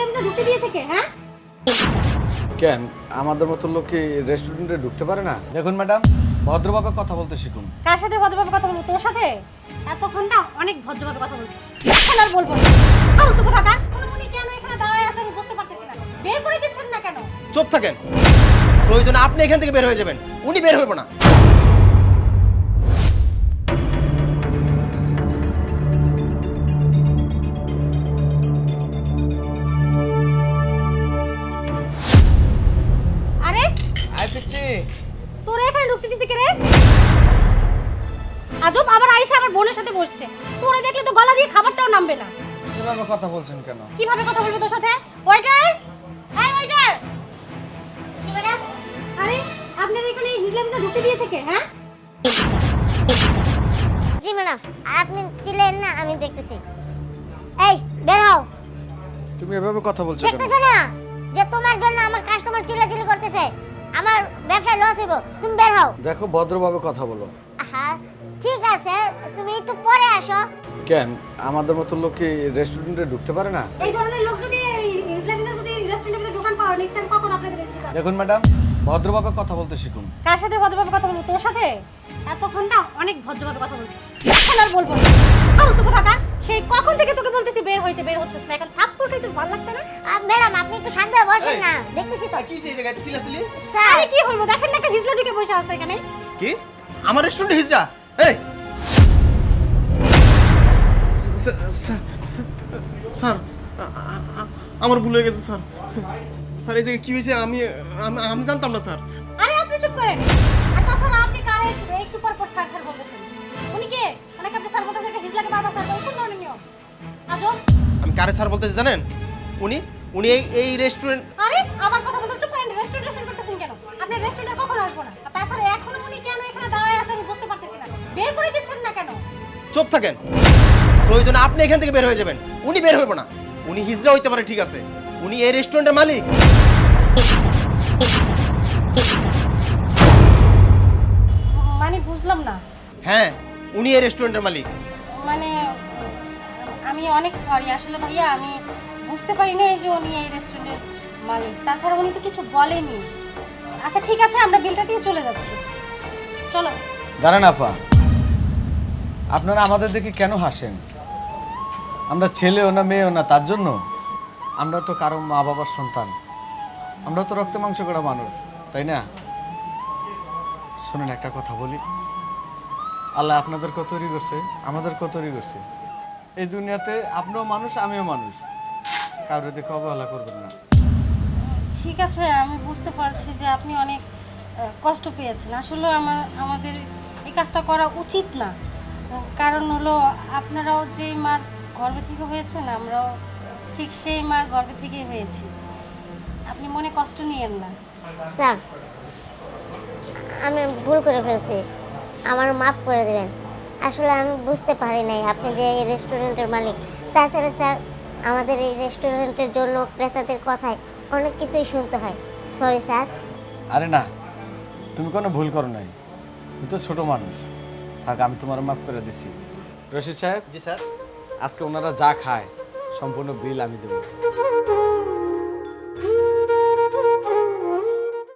হিজলামিতে ঢুকতে দিয়েছে কে হ্যাঁ? কেন? আমাদের মতো লোক কি রেস্টুরেন্টে ঢুকতে পারে না? দেখুন ম্যাডাম ভদ্রভাবে কথা বলতে শিখুন। কার সাথে ভদ্রভাবে কথা বলব? তোর সাথে? এতক্ষণ না অনেক ভদ্রভাবে কথা বলছি। এখন আর বলব না। ফালতু কথা কোনো মনে কেন এখানে দাঁড়ায় আছে আমি বুঝতে পারতেছি না। বের করে দিচ্ছেন না কেন? চুপ থাকেন। প্রয়োজনে আপনি এখান থেকে বের হয়ে যাবেন। উনি বের হইব না। আই তোরা এখানে ঢুকতে দিছিস কে রে আজব আবার আইসা আমার বোনের সাথে বসছে। তোরে দেখলে তো গলা দিয়ে খাবারটাও নামবে না। এভাবে কথা বলছেন কেন? কীভাবে কথা বলবে তোর সাথে? ওয়েটার! Hi waiter! জি ম্যাডাম আরে আপনার এখানে হিজলামিতে ঢুকতে দিয়েছে কে হ্যাঁ? জি ম্যাডাম আপনি ছিলেন না আমি দেখতেছি। এই বের হও। তুমি এভাবে কথা বলছো কেন? দেখতেছো না যে তোমার জন্য আমার কাস্টমার লস হইব তুমি বের হও। দেখো ভদ্রভাবে কথা বলো। হ্যাঁ ঠিক আছে তুমি একটু পরে আসো। কেন? আমাদের মতো লোক কি রেস্টুরেন্টে ঢুকতে পারে না? এই ধরনের লোক যদি হিজলামিতে যদি রেস্টুরেন্টের ভিতরে দোকান পাওয়া নিতেন কখন আপনাদের রেস্টুরেন্ট দেখুন ম্যাডাম ভদ্রভাবে কথা বলতে শিখুন। কার সাথে ভদ্রভাবে কথা বলব? তোর সাথে? এতক্ষণ না অনেক ভদ্রভাবে কথা বলছি। এখন আর বলব না। ফালতু কথা সেই কখন থেকে তোকে বলতেছি বের হইতে বের হচ্ছিস না। এখন থাপ্পড় খাইতে ভালো লাগছে না। ম্যাডাম আপনি একটু শান্ত হয়ে বসেন এই। না কি সেই জায়গায় স্যার। আরে কি হইবো? দেখেন না একটা হিজলা ঢুকে বসে আছে এখানে। কি? আমার রেস্টুরেন্টে হিজড়া? এই! স্যার আমার ভুল হয়ে গেছে স্যার। স্যার এই জায়গায় কি হয়েছে? আমি আমি- জানতাম না স্যার। আরে আপনি চুপ করেন। আর তাছাড়া আপনি কারে? একটু পর পর স্যার বলতেছেন। উনি কে? ওনাকে আপনি স্যার বলতেছেন একটা হিজলাকে বারবার স্যার বলছেন কোন ধরনের নিয়ম। আজব। আমি কারে স্যার বলতেছি জানেন? উনি উনি এই এই রেস্টুরেন্ট আবার কথা বলতে চুপ করেন রেস্টুরেন্ট রেস্টুরেন্ট করতেছেন কেন? আপনি রেস্টুরেন্টে কখনো আসব না। আর তাছাড়া এখনও উনি কেন এখানে দাঁড়ায় আছে আমি বুঝতে পারতেছি না। বের করে দিচ্ছেন না কেন? চুপ থাকেন। প্রয়োজনে আপনি এখান থেকে বের হয়ে যাবেন। উনি বের হইব না। উনি হিজড়া হইতে পারে ঠিক আছে। উনি এই রেস্টুরেন্টের মালিক। মানে বুঝলাম না। হ্যাঁ উনি এই রেস্টুরেন্টের মালিক। মানে আমি অনেক সরি আসলে ভাইয়া আমি বুঝতে পারি না যে উনি এই রেস্টুরেন্টের মালিক, তাছাড়া উনি তো কিছু বলেনি আচ্ছা ঠিক আছে, আমরা বিলটা দিয়ে চলে যাচ্ছি। চলো। দাঁড়ান আপা। আপনারা আমাদের দেখে কেন হাসেন? আমরা ছেলেও না মেয়েও না, তার জন্য? আমরা তো কারও মা বাবার সন্তান। আমরা তো রক্ত মাংস করা মানুষ, তাই না? শোনেন, একটা কথা বলি। আল্লাহ আপনাদেরকেও তৈরি করছে আমাদেরকেও তৈরি করছে। এই দুনিয়াতে আপনিও মানুষ, আমিও মানুষ। কারোর দেখে অবহেলা করবেন না। ঠিক আছে, আমি বুঝতে পারছি যে আপনি অনেক কষ্ট পেয়েছেন। আসলে আমার, আমাদের এই কাজটা করা উচিত না। কারণ হলো আপনারাও যেই মার গর্ভে থেকে হয়েছেন, আমরাও ঠিক সেই মার গর্ভে থেকেই হয়েছি। আপনি মনে কষ্ট নিয়েন না। স্যার, আমি ভুল করে ফেলছি। আমার মাফ করে দেবেন। আসলে আমি বুঝতে পারি নাই আপনি যে এই রেস্টুরেন্টের মালিক। তাছাড়া স্যার, আমাদের এই রেস্টুরেন্টের জন্য ক্রেতাদের কথায় অনেক কিছুই শুনতে হয়। Sorry sir. আরে না তুমি কোনো ভুল করো নাই। তুমি তো ছোট মানুষ। থাক আমি তোমার মাফ করে দিছি। রশিদ সাহেব? জি স্যার। আজকে ওনারা যা খায় সম্পূর্ণ বিল আমি দেবো।